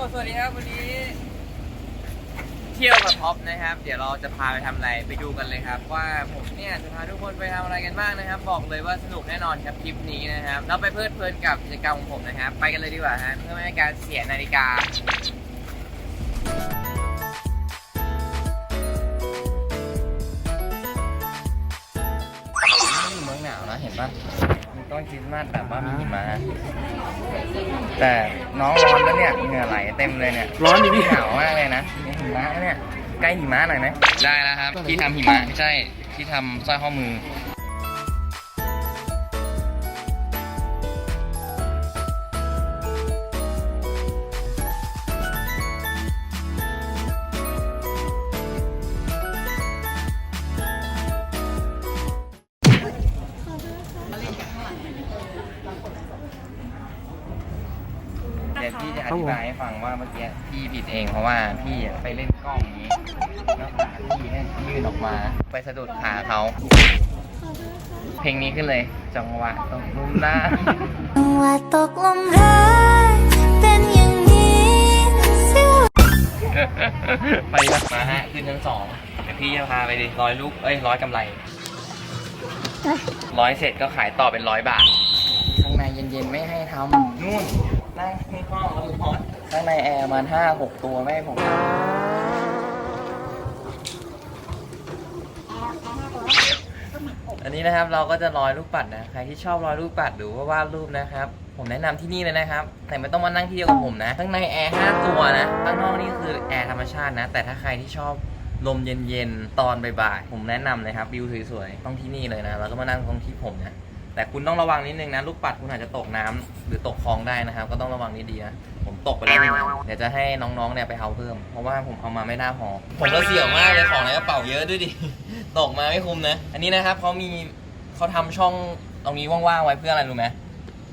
สวัสดีครับวันนี้ เที่ยวกับท็อปนะครับ เดี๋ยวเราจะพาไปทำอะไรไปดูกันเลยครับ ว่าผมเนี่ยจะพาทุกคนไปทำอะไรกันบ้างนะครับ บอกเลยว่าสนุกแน่นอนครับทริปนี้นะครับเราไปเพลิดเพลินกับกิจกรรมของผมนะครับ ไปกันเลยดีกว่าฮะเพื่อไม่ให้การเสียนาฬิกานี่เมืองหนาวนะเห็นปะมี ต้นคริสต์มาสแบบว่ามีหิมะแต่น้องร้อนแล้วเนี่ยเหงื่อไหลเต็มเลยเนี่ยร้อนดิพี่ หนาวมากเลยนะมีหิมะเนี่ยใกล้หิมะหน่อยไหมได้แล้วครับ ที่ทำหิมะไม่ใช่ที่ทำสร้อยข้อมือ เดี๋ยวพี่จะอธิบายให้ฟังว่าเมื่อกี้พี่ผิดเองเพราะว่าพี่อะไปเล่นกล้องนี้แล้วขาพี่เนี่ยยื่นออกมา ไปสะดุดขาเขา เพลงนี้ขึ้นเลย จังหวะตรงนุ่มหน้าว่าตกลมรักเป็นอย่างนี้เสียไปนะมาฮะขึ้นชั้นสองเดี๋ยวพี่จะพาไปดิร้อยลูกเอ้ยร้อยกำไรร้อยเสร็จก็ขายต่อเป็นร้อยบาทข้างในเย็นๆไม่ให้ทำนู่น นั่งในห้องแล้วร้อนข้างในแอร์มันห้าหกตัวไม่ให้ผมอันนี้นะครับเราก็จะร้อยลูกปัดนะใครที่ชอบร้อยลูกปัดหรือว่าวาดรูปนะครับ ผมแนะนำที่นี่เลยนะครับ แต่ไม่ต้องมานั่งที่เดียวกับผมนะข้างในแอร์5ตัวนะข้างนอกนี่คือแอร์ธรรมชาตินะ แต่ถ้าใครที่ชอบลมเย็นๆตอนบ่ายๆผมแนะนำเลยครับวิวสวยๆต้องที่นี่เลยนะแล้วก็มานั่งตรงที่ผมนะ แต่คุณต้องระวังนิดนึงนะ ลูกปัดคุณอาจจะตกน้ำหรือตกคลองได้นะครับ ก็ต้องระวังนิดดีนะผมตกไปแล้วหนึ่งอันเดี๋ยวจะให้น้องๆเนี่ยไปเอาเพิ่ม เพราะว่าผมเอามาไม่น่าพอผมก็เสี่ยวมากเลยของในกระเป๋าเยอะด้วยดิ ตกมาไม่คุ้มนะ อันนี้นะครับเขามีเขาทำช่องตรงนี้ว่างๆไว้เพื่ออะไรรู้ไหม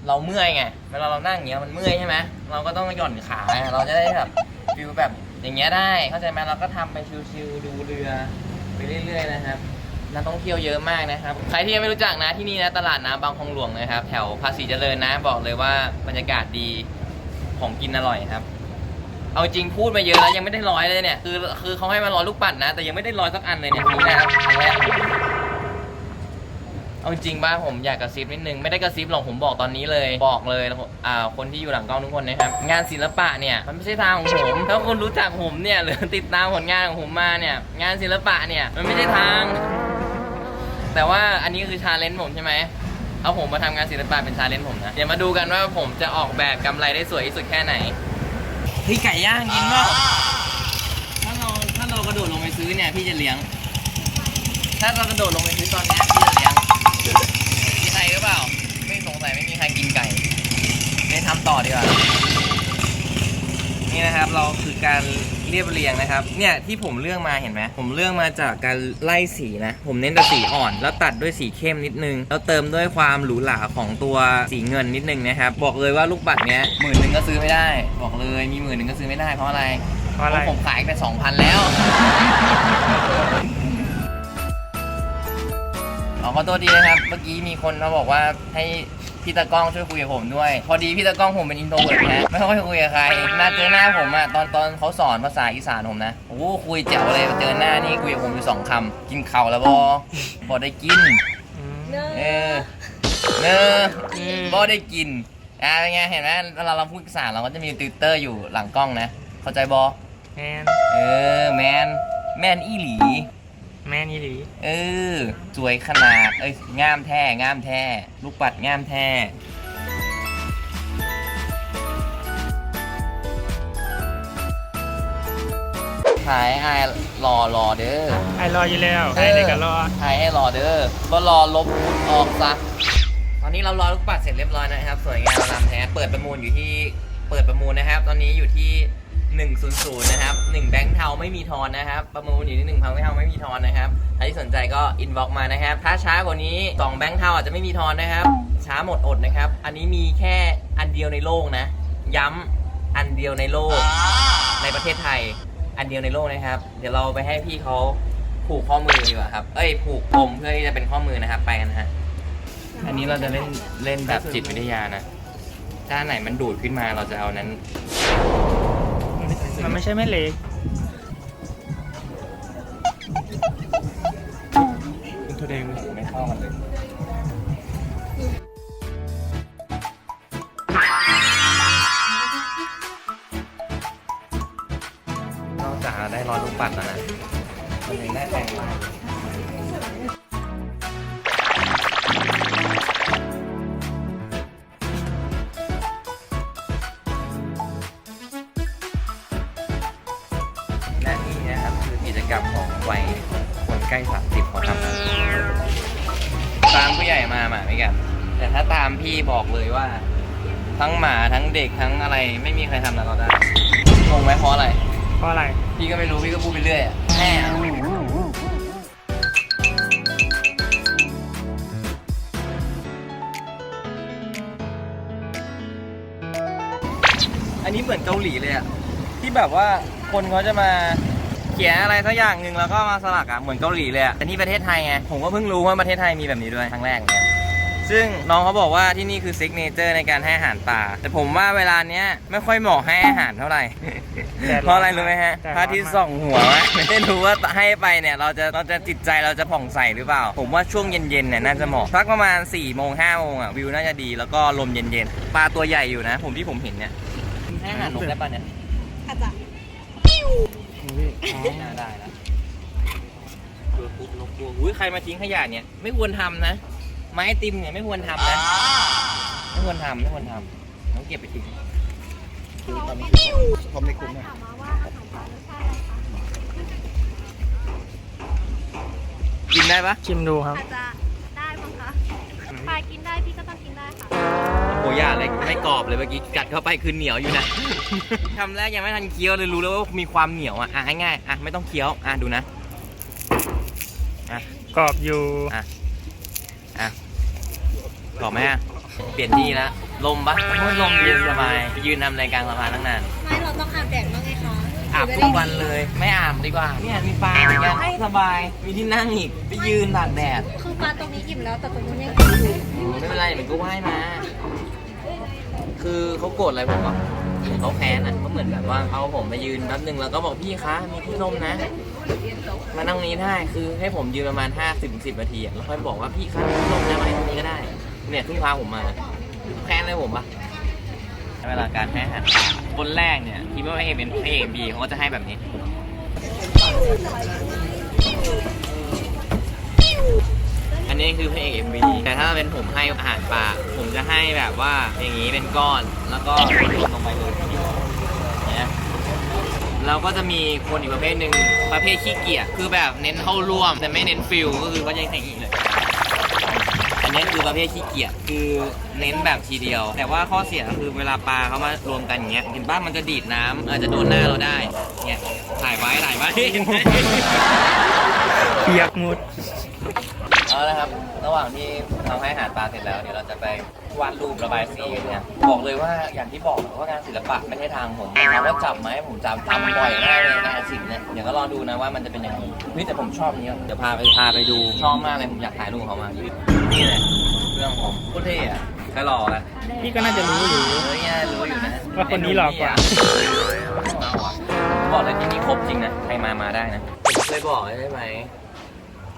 เราเมื่อยไงเวลาเรานั่งอย่างเงี้ยมันเมื่อยใช่ไหมเราก็ต้องหย่อนขาเราจะได้แบบฟิลแบบอย่างเงี้ยได้เข้าใจไหมเราก็ทำไปชิวๆดูเรือไปเรื่อยๆนะครับ นักท่องเที่ยวเยอะมากนะครับ ใครที่ยังไม่รู้จักนะที่นี่นะตลาดน้ำบางคลองหลวงนะครับ แถวภาษีเจริญนะ บอกเลยว่าบรรยากาศดีของกินอร่อยครับ เอาจริงพูดมาเยอะแล้วยังไม่ได้ร้อยเลยเนี่ย คือคือเขาให้มาร้อยลูกปัดนะ แต่ยังไม่ได้ร้อยสักอันเลยเนี่ยนี่นะครับอันแรกเอาจริงป่ะผมอยากกระซิบนิดนึงไม่ได้กระซิบหรอกผมบอกตอนนี้เลยบอกเลยอ่าคนที่อยู่หลังกล้องทุกคนนะครับงานศิลปะเนี่ยมันไม่ใช่ทางของผมถ้าคนรู้จักผมเนี่ยหรือติดตามผลงานของผมมาเนี่ย งานศิลปะเนี่ยมันไม่ใช่ทาง แต่ว่าอันนี้คือชาเลนจ์ผมใช่ไหมเอาผมมาทำงานศิลปะเป็นชาเลนจ์ผมนะเดี๋ยวมาดูกันว่าผมจะออกแบบกำไรได้สวยที่สุดแค่ไหนเฮ้ยไก่ย่างกินป่ะถ้าเราถ้าเรากระโดดลงไปซื้อเนี่ยพี่จะเลี้ยง ถ้าเรากระโดดลงไปซื้อตอนเนี้ยพี่จะเลี้ยงมีใครหรือเปล่า ไม่สงสัยไม่มีใครกินไก่ไปทำต่อดีกว่านี่นะครับเราคือการ เรียบเรียงนะครับ เนี่ยที่ผมเลือกมาเห็นไหมผมเลือกมาจากการไล่สีนะ ผมเน้นแต่สีอ่อน แล้วตัดด้วยสีเข้มนิดนึง แล้วเติมด้วยความหรูหราของตัวสีเงินนิดนึงนะครับ บอกเลยว่าลูกปัดเนี้ยหมื่นหนึ่งก็ซื้อไม่ได้ บอกเลยมีหมื่นหนึ่งก็ซื้อไม่ได้เพราะอะไร เพราะอะไร ผมขายไปสองพันแล้วขอขอโทษทีนะครับ เมื่อกี้มีคนมาบอกว่าให้ พี่ตากล้องช่วยคุยกับผมด้วย พอดีพี่ตากล้องผมเป็นอินโทรเวิร์ดนะไม่ค่อยคุยกับใครน่าเจอหน้าผมอะตอนตอนเขาสอนภาษาอีสานผมนะโอ้โหคุยเจ๋วเลยเจอหน้านี่คุยกับผมอยู่สองคำกินข้าวแล้วบอพอได้กินเออเนอะบอได้กินอ่าเป็นไงเห็นไหมเวลาเราพูดภาษาเราก็จะมีติวเตอร์อยู่หลังกล้องนะเข้าใจบอ แมนเออแมนแมนอีหลี แมนอีหลีเออ สวยขนาด เอ้ยงามแท้งามแท้ ลูกปัดงามแท้ถ่ายไอ้รอรอเด้อไอรออยู่แล้วไอเด็กก็รอถ่ายให้รอเด้อก็รอลบออกซะตอนนี้เรารอลูกปัดเสร็จเรียบร้อยนะครับ สวยงามลำแท้เปิดประมูลอยู่ที่เปิดประมูลนะครับ ตอนนี้อยู่ที่ 100 นะครับ 1 แบงค์เทาไม่มีทอนนะครับ ประมูลอยู่ที่1แบงค์เทาไม่มีทอนนะครับใครที่สนใจก็อินบ็อกมานะครับ ถ้าช้ากว่านี้ 2 แบงค์เทาอาจจะไม่มีทอนนะครับ ช้าหมดอดนะครับ อันนี้มีแค่อันเดียวในโลกนะ ย้ำอันเดียวในโลก ในประเทศไทย อันเดียวในโลกนะครับ เดี๋ยวเราไปให้พี่เขาผูกข้อมือดีกว่าครับ เอ้ยผูกปมเพื่อที่จะเป็นข้อมือนะครับ ไปกันะฮะ อันนี้เราจะเล่นเล่นแบบจิตวิทยานะถ้านไหนมันดูดขึ้นมาเราจะเอานั้น มันไม่ใช่แม่เหล็กเป็นตัวแดงไม่เข้ากันเลยนอกจากได้รอยลูกปัดแล้วนะมันยังได้แรงมาก ต่ถ้าตามพี่บอกเลยว่า ทั้งหมาทั้งเด็กทั้งอะไร ไม่มีใครทำนะเราได้งงไหมเพราะอะไร เพราะอะไร พี่ก็ไม่รู้พี่ก็พูดไปเรื่อยอะแม่อะอันนี้เหมือนเกาหลีเลยอะที่แบบว่าคนเขาจะมาเขียนอะไรสักอย่างหนึ่งแล้วก็มาสลักอะเหมือนเกาหลีเลยอะแต่นี่ประเทศไทยไงผมก็เพิ่งรู้ว่าประเทศไทยมีแบบนี้ด้วยครั้งแรกเหมือนกัน ซึ่งน้องเขาบอกว่าที่นี่คือซิกเนเจอร์ในการให้อาหารป่า แต่ผมว่าเวลาเนี้ยไม่ค่อยเหมาะให้อาหารเท่าไหร่ แดดร้อนเพราะอะไรรู้ไหมฮะแดดร้อน พระอาทิตย์ส่องหัวไม่ได้รู้ว่าให้ไปเนี่ยเราจะเราจะจิตใจเราจะผ่องใสหรือเปล่า ผมว่าช่วงเย็นๆเนี่ยน่าจะเหมาะสักประมาณ4ี่โมงห้าโมงอะวิวน่าจะดีแล้วก็ลมเย็นๆปลาตัวใหญ่อยู่นะ ผมที่ผมเห็นเนี่ยให้อาหารนกได้ปะเนี่ย อาจจะน่าได้แล้วตัวปุ๊บนกตัวอุ้ยใครมาทิ้งขยะเนี่ย ไม่ควรทำนะ ไม้ไอติมเนี่ยไม่ควรทำนะ ไม่ควรทำไม่ควรทำต้องเก็บไปทิ้งผมในกลุ่มเนี่ยถามมาว่าอาหารปลารสชาติอะไรคะกินได้ปะชิมดูครับ อาจจะได้มั้งคะปลากินได้พี่ก็ต้องกินได้ค่ะ โอ้ยาอะไรไม่กรอบเลยเมื่อกี้กัดเข้าไปคือเหนียวอยู่นะ คำแรกยังไม่ทันเคี้ยวเลยรู้แล้วว่ามีความเหนียวอะอะง่ายๆอะไม่ต้องเคี้ยวอะดูนะอะกรอบอยู่อะอะ กรอบไหมอะเปลี่ยนที่ละลมปะโอ้ยลมเย็นสบายไปยืนทำอะไรกลางสะพานตั้งนานไม่เราต้องอาบแดดบ้างไงคะอาบทุกวันเลย ไม่อาบดีกว่าเนี่ยมีปลาเหมือนกันให้สบาย มีที่นั่งอีกไปยืนตากแดดคือปลาตรงนี้อิ่มแล้วแต่ตรงนู้นยังอิ่มอยู่อืมไม่เป็นไรเหมือนก็ว่ายมา คือเขาโกรธอะไรผมวะเหมือนเขาแค้นอะก็เหมือนแบบว่าเอาผมไปยืนแป๊บนึงแล้วก็บอกพี่คะมีที่ร่มนะมานั่งนี้ได้คือให้ผมยืนประมาณ 5 0 10นาทีอะแล้วค่อยบอกว่าพี่คะมีที่ร่มนะมาให้ตรงนี้ก็ได้ เนี่ยเพิ่งพาผมมาแค้นอะไรผมปะเวลาการให้อาหารปลาคนแรกเนี่ยคิดว่าพระเอเป็นพระเอบีเขาก็จะให้แบบนี้อันนี้คือพระเอก MV แต่ถ้าเป็นผมให้อาหารปลาผมจะให้แบบว่าอย่างนี้เป็นก้อนแล้วก็โยนลงไปเลยเนี่ยเราก็จะมีคนอีกประเภทหนึ่งประเภทขี้เกียจคือแบบเน้นเข้าร่วม แต่ไม่เน้นฟิลก็คือเขาจะอย่างนี้เลย นนี้คือประเภทขี้เกียจคือเน้นแบบทีเดียว แต่ว่าข้อเสียคือเวลาปลาเขามารวมกันอย่างเงี้ยเห็นป่ะมันจะดีดน้ำอาจจะโดนหน้าเราได้เนี่ยถ่ายไว้ถ่ายไว้ เปียกหมุด เอาละครับ ระหว่างที่เราให้อาหารปลาเสร็จแล้วเดี๋ยวเราจะไปวาดรูประบายสีกันเนี่ยบอกเลยว่าอย่างที่บอกว่างานศิลปะไม่ใช่ทางผมถามว่าจับไหมผมจับทำบ่อยมากเลยงานศิลป์เนี่ยเดี๋ยวก็รอดูนะว่ามันจะเป็นยังไงเฮ้ยแต่ผมชอบอันนี้เดี๋ยวพาไปพาไปดูชอบมากเลยผมอยากถ่ายรูปกับเขามากนี่เลยเครื่องผมโคตรเท่อะก็หล่ออะพี่ก็น่าจะรู้อยู่เฮ้ยน่ารู้อยู่นะว่าคนนี้หล่อกว่าเอาอะบอกเลยที่นี่ครบจริงนะใครมามาได้นะผมเคยบอกใช่ไหม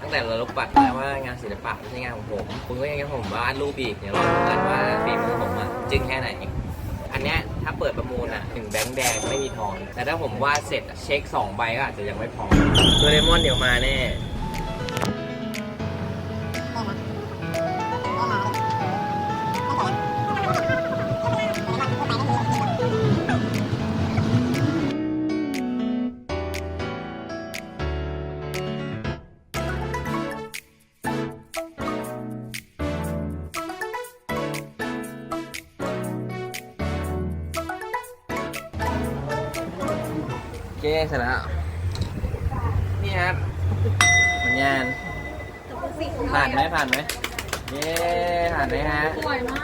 ตั้งแต่เราลุกปัดแล้วว่างานศิลปะไม่ใช่งานของผม คุณก็ยังให้ผมวาดรูปอีกเดี๋ยวราดูกันว่าฝีมือผมอะจึงแค่ไหน อันเนี้ยถ้าเปิดประมูลอะหนึ่งแบงค์แดงไม่มีทองแต่ถ้าผมวาดเสร็จอะเช็คสองใบก็อาจจะยังไม่พอโดเรมอนเดี๋ยวมาแน่ โอเคเสร็จแล้ว นี่ครับผลงานผ่านไหมผ่านไหมเย้ผ่านไหมฮะ สวยมา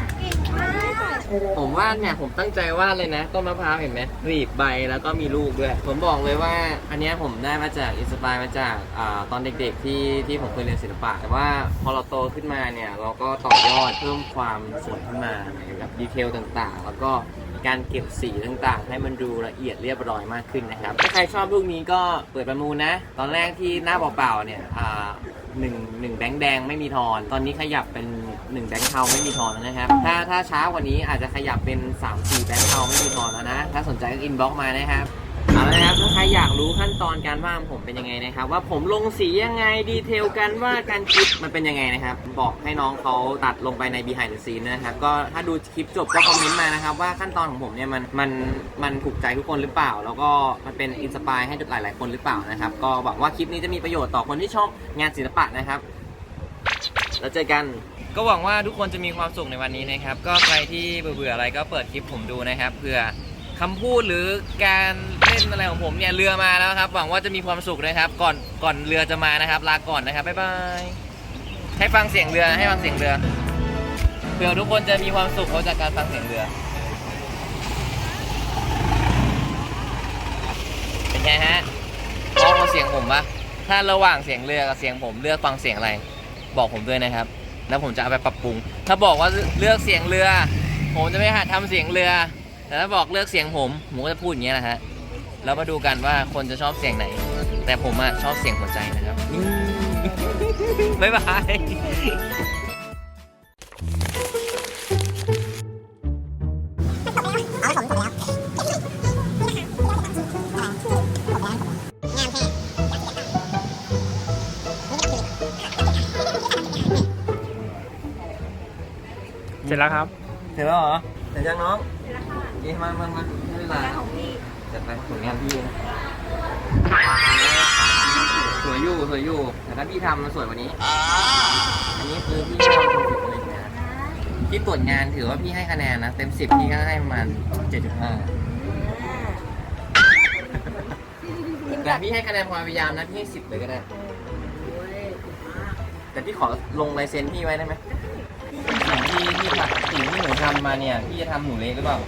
กเก่งมากผมวาดเนี่ยผมตั้งใจวาดเลยนะต้นมะพร้าวเห็นไหมรีบใบแล้วก็มีลูกด้วย ผมบอกเลยว่า อันเนี้ยผมได้มาจากอินสปายมาจากอาตอนเด็กๆที่ที่ผมเคยเรียนศิลปะ แต่ว่าพอเราโตขึ้นมาเนี่ย เราก็ต่อยอดเพิ่มความสวยขึ้นมาในแบบดีเทลต่างๆ แล้วก็ การเก็บสีต่างๆ ให้มันดูละเอียดเรียบร้อยมากขึ้นนะครับ ถ้าใครชอบลูกนี้ก็เปิดประมูลนะ ตอนแรกที่หน้าเปล่าๆเนี่ยอ่าหนึ่งหนึ่งแบงค์แดงไม่มีทอน ตอนนี้ขยับเป็นหนึ่งแบงค์เทาไม่มีทอนแล้วนะครับ ถ้าถ้าช้ากว่านี้อาจจะขยับเป็น3 4แบงค์เทาไม่มีทอนแล้วนะ ถ้าสนใจก็อินบ็อกมานะครับ นะครับถ้าใครอยากรู้ขั้นตอนการวาดผมเป็นยังไงนะครับ ว่าผมลงสียังไงดีเทลการวาดการคิดมันเป็นยังไงนะครับ บอกให้น้องเขาตัดลงไปใน behind the scene นะครับก็ถ้าดูคลิปจบก็คอมเมนต์มานะครับ ว่าขั้นตอนของผมเนี่ยมันมันมันถูกใจทุกคนหรือเปล่า แล้วก็มันเป็นอินสปายให้หลาย ๆ คนหรือเปล่านะครับ ก็หวังว่าคลิปนี้จะมีประโยชน์ต่อคนที่ชอบงานศิลปะนะครับแล้วเจอกันก็หวังว่าทุกคนจะมีความสุขในวันนี้นะครับ ก็ใครที่เบื่อๆอะไรก็เปิดคลิปผมดูนะครับเพื่อคำพูดหรือการ เล่นอะไรของผมเนี่ยเรือมาแล้วครับ หวังว่าจะมีความสุขนะครับ ก่อนก่อนเรือจะมานะครับ ลาก่อนนะครับบ๊ายบายให้ฟังเสียงเรือให้ฟังเสียงเรือเพื่อทุกคนจะมีความสุขจากการฟังเสียงเรือ เป็นไงฮะพร้อมกับเสียงผมปะถ้าระหว่างเสียงเรือกับเสียงผมเลือกฟังเสียงอะไร บอกผมด้วยนะครับ แล้วผมจะเอาไปปรับปรุง ถ้าบอกว่าเลือกเสียงเรือ ผมจะไม่หัดทำเสียงเรือ แต่ถ้าบอกเลือกเสียงผมผมก็จะพูดอย่างเงี้ยนะฮะ แล้วมาดูกันว่าคนจะชอบเสียงไหน แต่ผมอะชอบเสียงหัวใจนะครับ บ๊ายบายเสร็จแล้วครับ เสร็จแล้วเหรอ เสร็จยังน้องเสร็จแล้วค่ะยี่มามามาไม่เป็นไร ของพี่ จัดไปผลงานพี่นะสวยอยู่สวยอยู่แต่ถ้าพี่ทำมันสวยกว่านี้ อันนี้คือพี่ทำเป็นสิบเลยนะพี่ตรวจงานถือว่าพี่ให้คะแนนนะ เต็มสิบพี่ก็ให้ประมาณเจ็ดจุดห้าแต่พี่ให้คะแนนความพยายามนะพี่ให้สิบเลยก็ได้ แต่พี่ขอลงลายเซ็นพี่ไว้ได้ไหมสิ่งที่ที่ทำสิ่งที่หนูทำมาเนี่ย พี่จะทำหนูเละหรือเปล่า